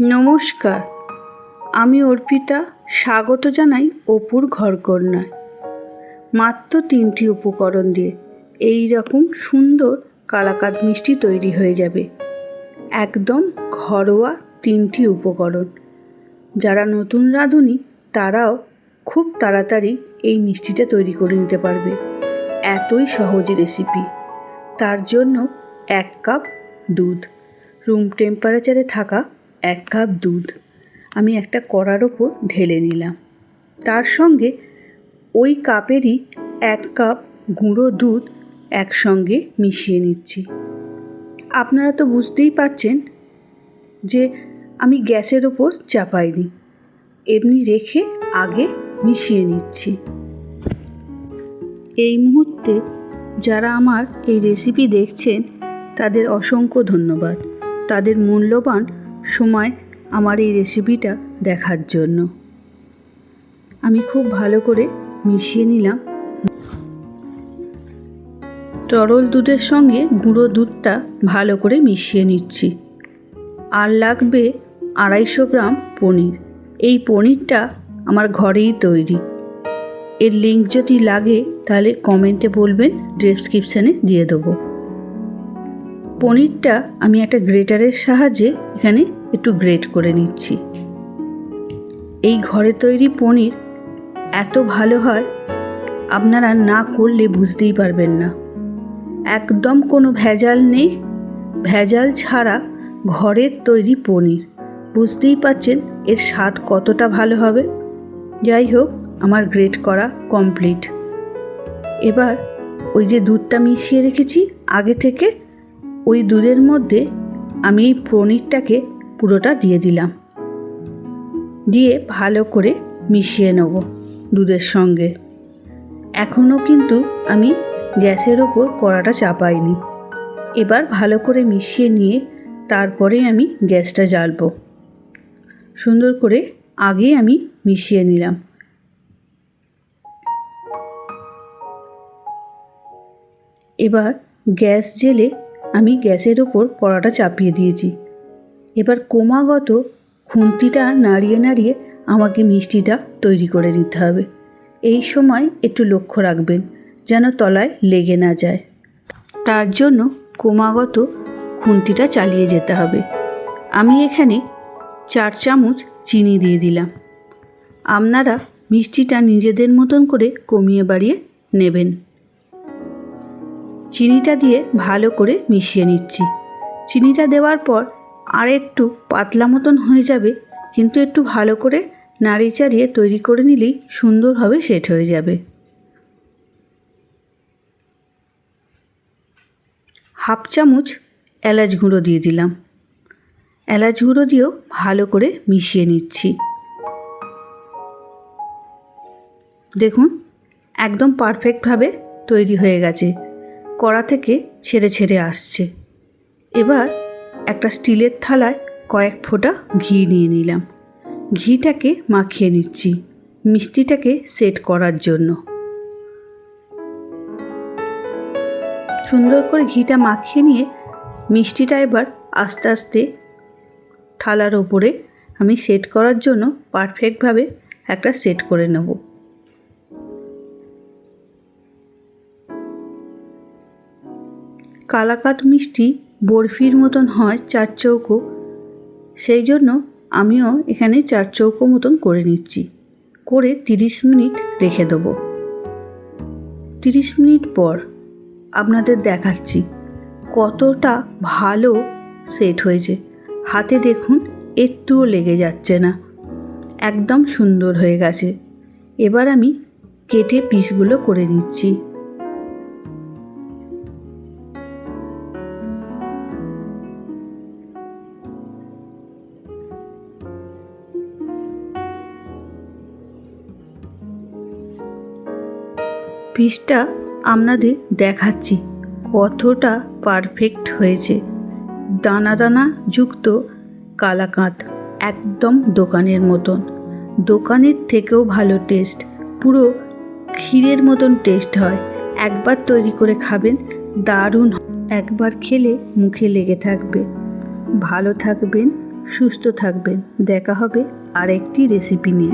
নমস্কার। আমি অর্পিতা, স্বাগত জানাই অপুর ঘরকন্যায়। মাত্র তিনটি উপকরণ দিয়ে এই রকম সুন্দর কালাকাদ মিষ্টি তৈরি হয়ে যাবে। একদম ঘরোয়া তিনটি উপকরণ। যারা নতুন রাঁধুনি, তারাও খুব তাড়াতাড়ি এই মিষ্টিটা তৈরি করে নিতে পারবে। এতই সহজ রেসিপি। তার জন্য এক কাপ দুধ। রুম টেম্পারেচারে থাকা এক কাপ দুধ। আমি একটা কড়ার ওপর ঢেলে নিলাম। তার সঙ্গে ওই কাপেরই এক কাপ গুঁড়ো দুধ একসঙ্গে মিশিয়ে নিচ্ছি। আপনারা তো বুঝতেই পাচ্ছেন যে আমি গ্যাসের ওপর চাপাইনি। এমনি রেখে আগে মিশিয়ে নিচ্ছি। এই মুহূর্তে যারা আমার এই রেসিপি দেখছেন, তাদের অসংখ্য ধন্যবাদ। তাদের মূল্যবান সময় আমার এই রেসিপিটা দেখার জন্য। আমি খুব ভালো করে মিশিয়ে নিলাম। তরল দুধের সঙ্গে গুঁড়ো দুধটা ভালো করে মিশিয়ে নিচ্ছি। আর লাগবে আড়াইশো গ্রাম পনির। এই পনিরটা আমার ঘরেই তৈরি। এর লিঙ্ক যদি লাগে তাহলে কমেন্টে বলবেন ডেসক্রিপশানে দিয়ে দেবো। পনিরটা আমি একটা গ্রেটারের সাহায্যে এখানে একটু গ্রেট করে নিচ্ছি। এই ঘরে তৈরি পনির এত ভালো হয়, আপনারা না করলে বুঝতেই পারবেন না। একদম কোনো ভেজাল নেই, ভেজাল ছাড়া ঘরের তৈরি পনির। বুঝতেই পাচ্ছেন এর স্বাদ কতটা ভালো হবে? যাই হোক, আমার গ্রেট করা কমপ্লিট। এবার ওই যে দুধটা মিশিয়ে রেখেছি, আগে থেকে ওই দুধের মধ্যে আমি এই পনিরটাকে পুরোটা দিয়ে দিলাম। দিয়ে ভালো করে মিশিয়ে নেব দুধের সঙ্গে। এখনও কিন্তু আমি গ্যাসের ওপর কড়াটা চাপাইনি। এবার ভালো করে মিশিয়ে নিয়ে তারপরে আমি গ্যাসটা জ্বালব। সুন্দর করে আগে আমি মিশিয়ে নিলাম। এবার গ্যাস জেলে আমি গ্যাসের ওপর কড়াটা চাপিয়ে দিয়েছি। এবার ক্রমাগত খুন্তিটা নাড়িয়ে নাড়িয়ে আমাকে মিষ্টিটা তৈরি করে নিতে হবে। এই সময় একটু লক্ষ্য রাখবেন, যেন তলায় লেগে না যায়। তার জন্য ক্রমাগত খুন্তিটা চালিয়ে যেতে হবে। আমি এখানে চার চামচ চিনি দিয়ে দিলাম। আপনারা মিষ্টিটা নিজেদের মতন করে কমিয়ে বাড়িয়ে নেবেন। চিনিটা দিয়ে ভালো করে মিশিয়ে নিচ্ছি। চিনিটা দেওয়ার পর আর একটু পাতলা মতন হয়ে যাবে, কিন্তু একটু ভালো করে নাড়িয়ে চাড়িয়ে তৈরি করে নিলেই সুন্দরভাবে সেট হয়ে যাবে। হাফ চামচ এলাচ গুঁড়ো দিয়ে দিলাম। এলাচ গুঁড়ো দিয়েও ভালো করে মিশিয়ে নিচ্ছি। দেখুন, একদম পারফেক্টভাবে তৈরি হয়ে গেছে। কড়া থেকে ছেড়ে ছেড়ে আসছে। এবার একটা স্টিলের থালায় কয়েক ফোঁটা ঘি নিয়ে নিলাম। ঘিটাকে মাখিয়ে নিচ্ছি মিষ্টিটাকে সেট করার জন্য। সুন্দর করে ঘিটা মাখিয়ে নিয়ে মিষ্টিটা এবার আস্তে আস্তে থালার ওপরে আমি সেট করার জন্য পারফেক্টভাবে একটা সেট করে নেব। কালাকাত মিষ্টি বরফির মতন হয় চার চৌকো, সেই জন্য আমিও এখানে চার চৌকো মতন করে নিচ্ছি। করে তিরিশ মিনিট রেখে দেবো। তিরিশ মিনিট পর আপনাদের দেখাচ্ছি কতটা ভালো সেট হয়েছে। হাতে দেখুন, একটুও লেগে যাচ্ছে না। একদম সুন্দর হয়ে গেছে। এবার আমি কেটে পিসগুলো করে নিচ্ছি। পিসটা আপনাদের দেখাচ্ছি। কতটা পারফেক্ট হয়েছে। দানা দানা যুক্ত কালাকাঁত একদম দোকানের মতন। দোকানের থেকেও ভালো টেস্ট পুরো ক্ষীরের মতন টেস্ট হয়। একবার তৈরি করে খাবেন, দারুণ একবার খেলে মুখে লেগে থাকবে। ভালো থাকবেন, সুস্থ থাকবেন। দেখা হবে আরেকটি রেসিপি নিয়ে।